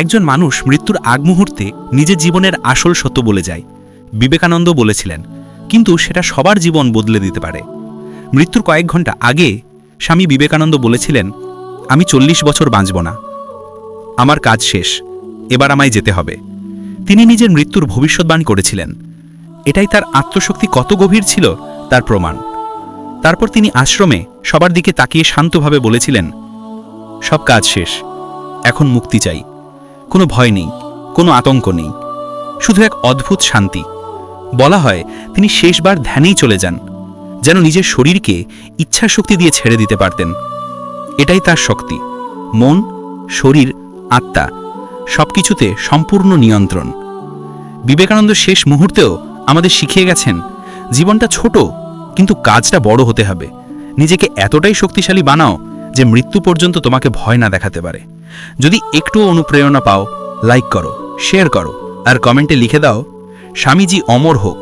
একজন মানুষ মৃত্যুর আগ মুহূর্তে নিজের জীবনের আসল সত্য বলে যায়। বিবেকানন্দ বলেছিলেন, কিন্তু সেটা সবার জীবন বদলে দিতে পারে। মৃত্যুর কয়েক ঘণ্টা আগে স্বামী বিবেকানন্দ বলেছিলেন, আমি চল্লিশ বছর বাঁচব না। আমার কাজ শেষ, এবার আমায় যেতে হবে। তিনি নিজের মৃত্যুর ভবিষ্যৎবাণী করেছিলেন। এটাই তার আত্মশক্তি কত গভীর ছিল তার প্রমাণ। তারপর তিনি আশ্রমে সবার দিকে তাকিয়ে শান্তভাবে বলেছিলেন, সব কাজ শেষ, এখন মুক্তি চাই। কোনো ভয় নেই, কোনো আতঙ্ক নেই। শুধু এক অদ্ভুত শান্তি। বলা হয়, তিনি শেষবার ধ্যানেই চলে যান, যেন নিজের শরীরকে ইচ্ছা শক্তি দিয়ে ছেড়ে দিতে পারতেন। এটাই তার শক্তি। মন, শরীর, আত্মা, সবকিছুতে সম্পূর্ণ নিয়ন্ত্রণ। বিবেকানন্দ শেষ মুহূর্তেও আমাদের শিখিয়ে গেছেন, জীবনটা ছোট, কিন্তু কাজটা বড় হতে হবে। নিজেকে এতটাই শক্তিশালী বানাও যে মৃত্যু পর্যন্ত তোমাকে ভয় না দেখাতে পারে। যদি একটু অনুপ্রেরণা পাও লাইক করো শেয়ার করো, আর কমেন্টে লিখে দাও, স্বামীজি অমর হোক।